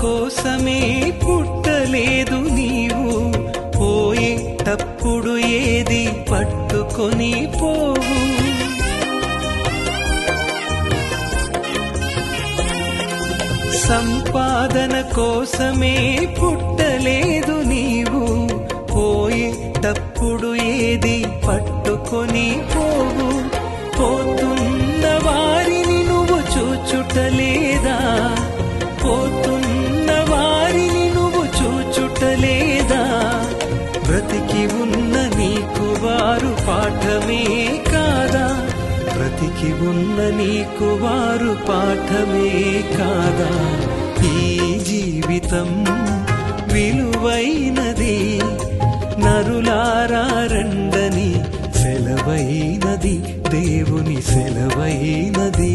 కోసమే పుట్టలేదు నీవు. పోయేటప్పుడు ఏది పట్టుకొని పోవు. సంపాదన కోసమే పుట్టలేదు నీవు. పోయేటప్పుడు ఏది పట్టుకొని పోవు. పోతున్న వారిని నువ్వు చూచుటలేదా? పోతు బ్రతికి ఉన్న నీకు వారు పాఠమే కాదా? ఈ జీవితం విలువైనది నరులారండని సెలవైనది దేవుని సెలవైనది.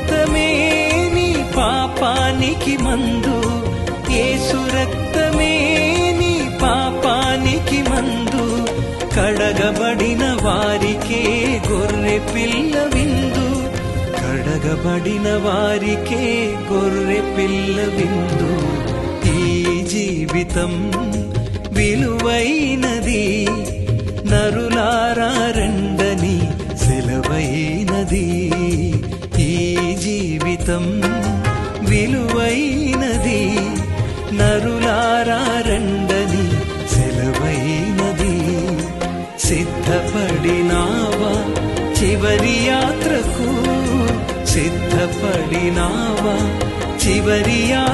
పాపానికి మందు ఏసు రక్తమే నీ పాపానికి మందు. కడగబడిన వారికే గొర్రె పిల్ల విందు. కడగబడిన వారికే గొర్రె పిల్ల విందు. ఈ జీవితం విలువైనది నరులారా రండని సిద్ధపడినావా? చివరి యాత్రకు సిద్ధపడినావా? చివరి యాత్ర